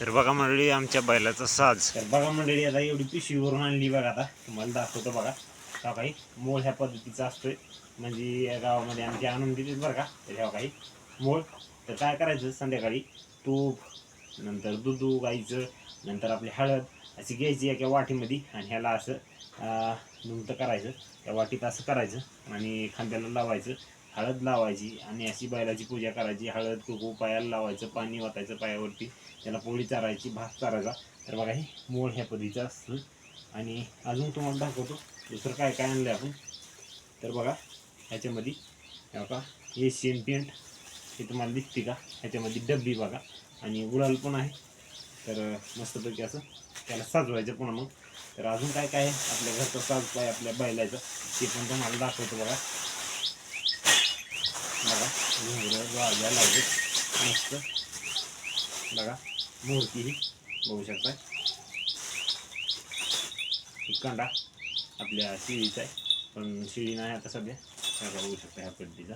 तर बघा मंडळी आमच्या बैलाचा साज. तर बघा मंडळी आता एवढी पिशवीवरून आणली बघा आता. तुम्हाला दाखवतो बघा. हा काही मोळ ह्या पद्धतीचा असतोय. म्हणजे या गावामध्ये आमची आणून देतात बरं का. तर ह्या काही मोळ तर काय करायचं? संध्याकाळी तूप नंतर दूध गाईचं नंतर आपली हळद अशी घ्यायची एका वाटीमध्ये आणि ह्याला असं नुमतं करायचं. त्या वाटीत असं करायचं आणि खांद्याला लावायचं. हळद लावायची आणि अशी बैलाची पूजा करायची. हळद कुकू पायाला लावायचं पाणी वाटायचं पायावरती. त्याला पोळी चारायची भात चारायचा. तर बघा हे मोळ ह्या पद्धतीचं असतं. आणि अजून तुम्हाला दाखवतो दुसरं काय काय आणलं आपण. तर बघा ह्याच्यामध्ये का बघा एशियन पेंट. हे तुम्हाला दिसते का? ह्याच्यामध्ये डब्बी बघा. आणि उडाल पण आहे. तर मस्तपैकी असं त्याला साजवायचं पुन्हा मग. तर अजून काय काय आहे? आपल्या घरचं साज काय? आपल्या बैलाचं. ते पण तुम्हाला दाखवतो बघा. बघा घुंगरं लावले मस्त बघा मूर्ती ही बघू शकताय कांडा कंडा आपल्या शिळीचा आहे पण शिळी नाही आता सध्या बघा बघू शकता ह्या पद्धतीचा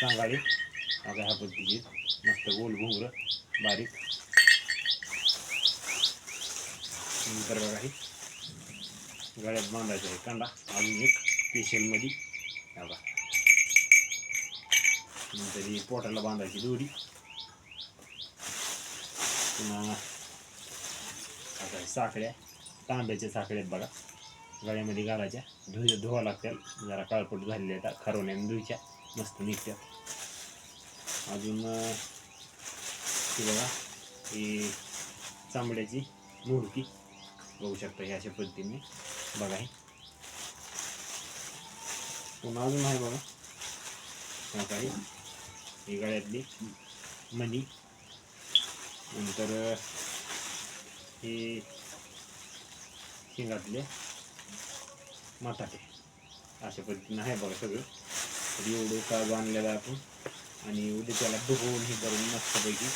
कांगाळी आता ह्या पद्धतीची मस्त गोल घुंगरं बारीक नंतर बघा ही गळ्यात बांधायचा आहे. कांदा अजून एक स्पेशलमध्ये हे बघा. नंतर ही पोटाला बांधायची दोरी. पुन्हा आता साखळ्या तांब्याच्या साखळ्यात बघा. गळ्यामध्ये घालायच्या. धुय धुवा लागत्या जरा काळपट झालेल्या त्या खरवण्याने धुईच्या मस्त निघत्या अजून ती बघा. ही चांबड्याची मूर्ती. बघू शकता हे अशा पद्धतीने. बघा हे. पुन्हा अजून आहे बघा. हा काही ही गळ्यातली मणी. नंतर हे शिंगातले माताटे अशा पद्धतीनं आहे बघा सगळं. तर एवढं का आणलेलं आहे आपण? आणि उद्या त्याला बघून हे करून मस्तपैकी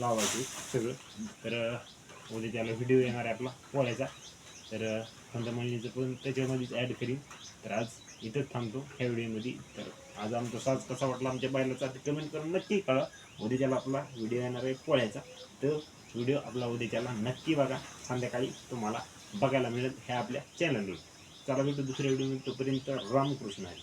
लावायचे सगळं. तर उद्या त्याला व्हिडिओ येणार आहे आपला पोळ्याचा. तर खंदमळणीचं पण त्याच्यामध्येच ॲड करीन. तर आज इथंच थांबतो ह्या व्हिडिओमध्ये तर आज आमचा साज कसा वाटला आमच्या बायलाचा ते कमेंट करून नक्की कळा उद्याच्याला आपला व्हिडिओ येणार आहे पोळ्याचा. तर व्हिडिओ आपला उद्या त्याला नक्की बघा. संध्याकाळी तुम्हाला बघायला मिळेल ह्या आपल्या चॅनलवर चला भेटू दुसऱ्या व्हिडिओमध्ये तोपर्यंत रामकृष्ण आहे